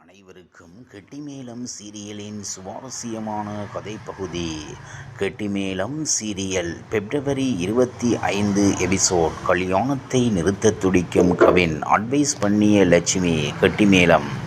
அனைவருக்கும் கெட்டிமேளம் சீரியலின் சுவாரஸ்யமான கதைப்பகுதி கெட்டிமேளம் சீரியல் பிப்ரவரி இருபத்தி ஐந்து எபிசோட் கல்யாணத்தை நிறுத்த துடிக்கும் கவின் அட்வைஸ் பண்ணிய லட்சுமி கெட்டிமேளம்.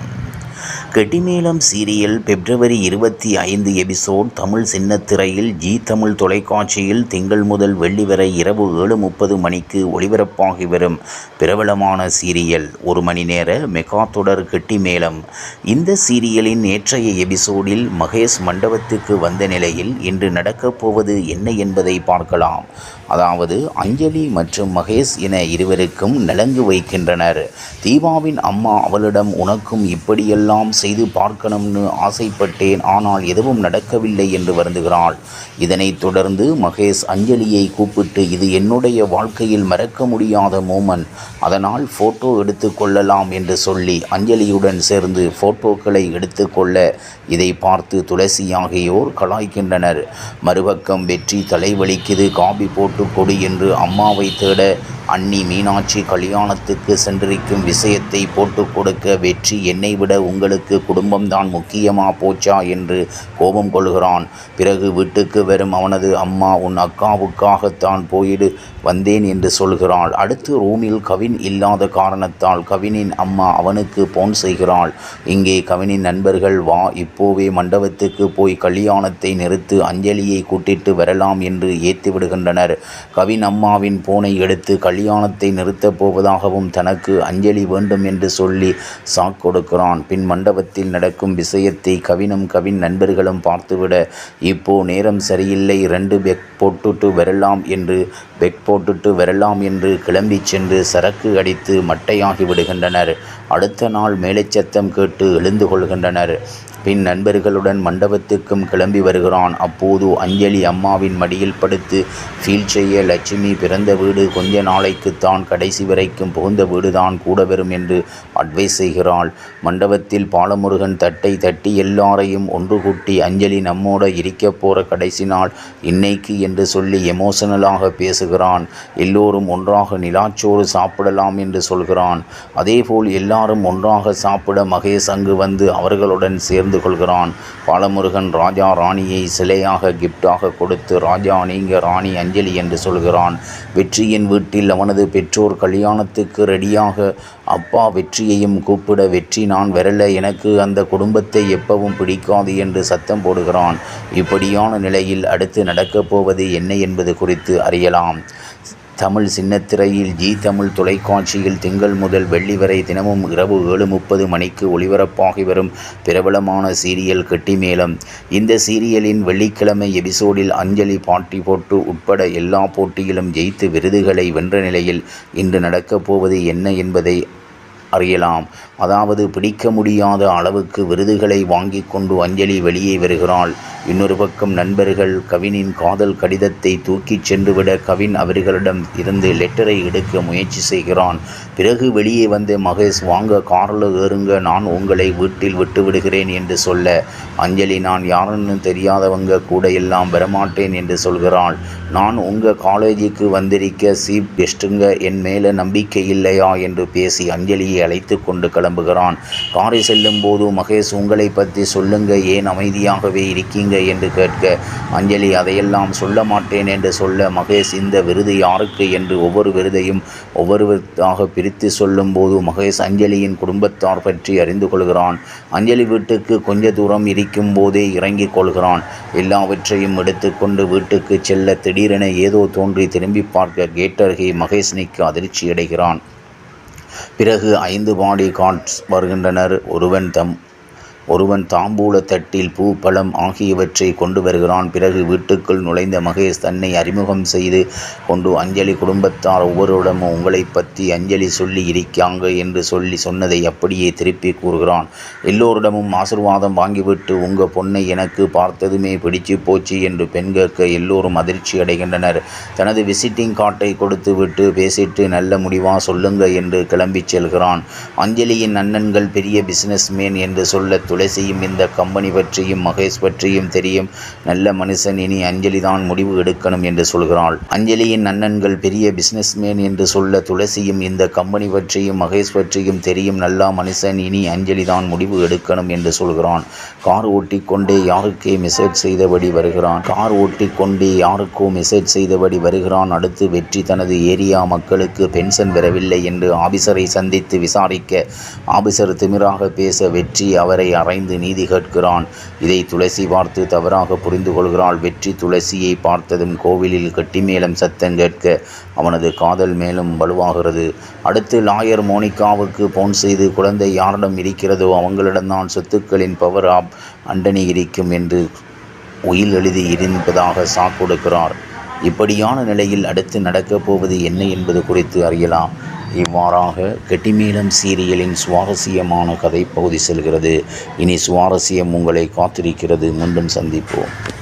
கெட்டிமேளம் சீரியல் பிப்ரவரி இருபத்தி ஐந்து எபிசோட் தமிழ் சின்னத்திரையில் ஜி தமிழ் தொலைக்காட்சியில் திங்கள் முதல் வெள்ளி வரை இரவு ஏழு முப்பது மணிக்கு ஒளிபரப்பாகி வரும் பிரபலமான சீரியல். ஒரு மணி நேர மெகா தொடர் கெட்டிமேளம். இந்த சீரியலின் நேற்றைய எபிசோடில் மகேஷ் மண்டபத்துக்கு வந்த நிலையில் இன்று நடக்கப் போவது என்ன என்பதை பார்க்கலாம். அதாவது அஞ்சலி மற்றும் மகேஷ் என இருவருக்கும் நலங்கு வைக்கின்றனர். தீபாவின் அம்மா அவளிடம் உனக்கும் இப்படியெல்லாம் செய்து பார்க்கணும்னு ஆசைப்பட்டேன். ஆனால் எதுவும் நடக்கவில்லை என்று வருந்துகிறாள். இதனைத் தொடர்ந்து மகேஷ் அஞ்சலியை கூப்பிட்டு இது என்னுடைய வாழ்க்கையில் மறக்க முடியாத மூமெண்ட் அதனால் ஃபோட்டோ எடுத்து கொள்ளலாம் என்று சொல்லி அஞ்சலியுடன் சேர்ந்து ஃபோட்டோக்களை எடுத்துக்கொள்ள இதை பார்த்து துளசி ஆகியோர் கலாய்க்கின்றனர். மறுபக்கம் வெற்றி தலைவலிக்குது. காபி போட்டு கொடி என்று அம்மாவை தேட அன்னி மீனாட்சி கல்யாணத்துக்கு சென்றிருக்கும் விஷயத்தை போட்டு கொடுக்க வெற்றி என்னை விட உங்களுக்கு குடும்பம்தான் முக்கியமா போச்சா என்று கோபம் கொள்கிறான். பிறகு வீட்டுக்கு வரும் அவனது அம்மா உன் அக்காவுக்காகத்தான் போயிடு வந்தேன் என்று சொல்கிறாள். அடுத்து ரூமில் கவின் இல்லாத காரணத்தால் கவினின் அம்மா அவனுக்கு போன் செய்கிறாள். இங்கே கவினின் நண்பர்கள் வா இப்போவே மண்டபத்துக்கு போய் கல்யாணத்தை நிறுத்து அஞ்சலியை கூட்டிட்டு வரலாம் என்று ஏத்தி விடுகின்றனர். கவின் அம்மாவின் போனை எடுத்து கல் கல்யாணத்தை நிறுத்தப் போவதாகவும் தனக்கு அஞ்சலி வேண்டும் என்று சொல்லி சாக் கொடுக்கிறான். பின் மண்டபத்தில் நடக்கும் விஷயத்தை கவினும் கவின் நண்பர்களும் பார்த்துவிட இப்போ நேரம் சரியில்லை ரெண்டு பெக் போட்டுட்டு வரலாம் என்று பெக் போட்டுட்டு வரலாம் என்று கிளம்பி சென்று சரக்கு அடித்து மட்டையாகி விடுகின்றனர். அடுத்த நாள் மேலைச்சத்தம் கேட்டு எழுந்து கொள்கின்றனர். பின் நண்பர்களுடன் மண்டபத்துக்கும் கிளம்பி வருகிறான். அப்போது அஞ்சலி அம்மாவின் மடியில் படுத்து ஃபீல் செய்ய லட்சுமி பிறந்த வீடு கொஞ்ச நாளைக்குத்தான் கடைசி வரைக்கும் புகுந்த வீடுதான் கூட வரும் என்று அட்வைஸ் செய்கிறாள். மண்டபத்தில் பாலமுருகன் தட்டை தட்டி எல்லாரையும் ஒன்று கூட்டி அஞ்சலி நம்மோட இருக்க போகிற கடைசி நாள் இன்னைக்கு என்று சொல்லி எமோஷனலாக பேசுகிறான். எல்லோரும் ஒன்றாக நிலாச்சோறு சாப்பிடலாம் என்று சொல்கிறான். அதேபோல் எல்லாரும் ஒன்றாக சாப்பிட மகேஷ் அங்கு வந்து அவர்களுடன் சேர்ந்து கொள்கிறான். பாலமுருகன் ராஜா ராணியை சிலையாக கிஃப்டாக கொடுத்து ராஜா நீங்க ராணி அஞ்சலி என்று சொல்கிறான். வெற்றியின் வீட்டில் அவனது பெற்றோர் கல்யாணத்துக்கு ரெடியாக அப்பா வெற்றியையும் கூப்பிட வெற்றி நான் வரல. எனக்கு அந்த குடும்பத்தை எப்பவும் பிடிக்காது என்று சத்தம் போடுகிறான். இப்படியான நிலையில் அடுத்து நடக்கப் போவது என்ன என்பது குறித்து அறியலாம். தமிழ் சின்னத்திரையில் ஜி தமிழ் தொலைக்காட்சியில் திங்கள் முதல் வெள்ளி வரை தினமும் இரவு ஏழு முப்பது மணிக்கு ஒளிபரப்பாகி வரும் பிரபலமான சீரியல் கெட்டிமேளம். இந்த சீரியலின் வெள்ளிக்கிழமை எபிசோடில் அஞ்சலி பாட்டி போட்டு உட்பட எல்லா போட்டியிலும் ஜெயித்து விருதுகளை வென்ற நிலையில் இன்று நடக்கப் போவது என்ன என்பதை அறியலாம். அதாவது பிடிக்க முடியாத அளவுக்கு விருதுகளை வாங்கி கொண்டு அஞ்சலி வெளியே வருகிறாள். இன்னொரு பக்கம் நண்பர்கள் கவினின் காதல் கடிதத்தை தூக்கிச் சென்றுவிட கவின் அவர்களிடம் இருந்து லெட்டரை எடுக்க முயற்சி செய்கிறான். பிறகு வெளியே வந்த மகேஷ் வாங்க காரில் ஏறுங்க நான் உங்களை வீட்டில் விட்டு விடுகிறேன் என்று சொல்ல அஞ்சலி நான் யாருன்னு தெரியாதவங்க கூட எல்லாம் வரமாட்டேன் என்று சொல்கிறாள். நான் உங்கள் காலேஜுக்கு வந்திருக்க சீப் கெஸ்ட்டுங்க என் மேலே நம்பிக்கை இல்லையா? என்று பேசி அஞ்சலியை அழைத்து கொண்டு கிளம்புகிறான். காரை செல்லும் போது மகேஷ் உங்களை பற்றி சொல்லுங்க ஏன் அமைதியாகவே இருக்கீங்க? என்று கேட்க அஞ்சலி அதையெல்லாம் சொல்ல மாட்டேன் என்று சொல்ல மகேஷ் இந்த விருது யாருக்கு? என்று ஒவ்வொரு விருதையும் ஒவ்வொருவராக பிரித்து சொல்லும்போது மகேஷ் அஞ்சலியின் குடும்பத்தார் பற்றி அறிந்து கொள்கிறான். அஞ்சலி வீட்டுக்கு கொஞ்ச தூரம் இருக்கும் போதே இறங்கிக் கொள்கிறான். எல்லாவற்றையும் எடுத்துக்கொண்டு வீட்டுக்கு செல்ல திடீரென ஏதோ தோன்றி திரும்பி பார்க்க கேட்டருகே மகேஷ்னிக்கு அதிர்ச்சி அடைகிறான். பிறகு ஐந்து பாடி கார்ட்ஸ் வருகின்றனர். ஒருவன் தம் ஒருவன் தாம்பூல தட்டில் பூ பழம் ஆகியவற்றை கொண்டு வருகிறான். பிறகு வீட்டுக்குள் நுழைந்த மகேஷ் தன்னை அறிமுகம் செய்து கொண்டு அஞ்சலி குடும்பத்தார் ஒவ்வொருடமும் உங்களை பற்றி அஞ்சலி சொல்லி இருக்காங்க என்று சொல்லி சொன்னதை அப்படியே திருப்பி கூறுகிறான். எல்லோரிடமும் ஆசிர்வாதம் வாங்கிவிட்டு உங்கள் பொண்ணை எனக்கு பார்த்ததுமே பிடிச்சு போச்சு என்று பெண் கேட்க எல்லோரும் அதிர்ச்சி அடைகின்றனர். தனது விசிட்டிங் கார்டை கொடுத்து விட்டு பேசிட்டு நல்ல முடிவா சொல்லுங்க என்று கிளம்பிச் செல்கிறான். அஞ்சலியின் அண்ணன்கள் பெரிய பிசினஸ்மேன் என்று சொல்ல துளசியும் இந்த கம்பெனி பற்றியும் மகேஷ் பற்றியும் தெரியும். நல்ல மனுஷன் இனி அஞ்சலி தான் முடிவு எடுக்கணும் என்று சொல்கிறாள். அஞ்சலியின் அண்ணன்கள் பெரிய பிஸ்னஸ்மேன் என்று சொல்ல துளசியும் இந்த கம்பெனி பற்றியும் மகேஷ் பற்றியும் தெரியும். நல்ல மனுஷன் இனி அஞ்சலி தான் முடிவு எடுக்கணும் என்று சொல்கிறான். கார் ஓட்டிக்கொண்டே யாருக்கே மெசேஜ் செய்தபடி வருகிறான். கார் ஓட்டிக்கொண்டே யாருக்கோ மெசேஜ் செய்தபடி வருகிறான். அடுத்து வெற்றி தனது ஏரியா மக்களுக்கு பென்ஷன் பெறவில்லை என்று ஆபிசரை சந்தித்து விசாரிக்க ஆபிசர் திமிராக பேச வெற்றி அவரை அறைந்து நீதி கேட்கிறான். இதை துளசி பார்த்து தவறாக புரிந்து கொள்கிறாள். வெற்றி துளசியை பார்த்ததும் கோவிலில் கட்டிமேளம் சத்தம் கேட்க அவனது காதல் மேலும் வலுவாகிறது. அடுத்து லாயர் மோனிகாவுக்கு போன் செய்து குழந்தை யாரிடம் இருக்கிறதோ அவங்களிடம்தான் சொத்துக்களின் பவர் ஆப் அண்டனி இருக்கும் என்று உயில் எழுதி இருப்பதாக சாக்கொடுக்கிறார் இப்படியான நிலையில் அடுத்து நடக்கப் போவது என்ன என்பது குறித்து அறியலாம். இவ்வாறாக கெட்டிமேளம் சீரியலின் சுவாரஸ்யமான கதை பகுதி செல்கிறது. இனி சுவாரஸ்யம் உங்களை காத்திருக்கிறது. மீண்டும் சந்திப்போம்.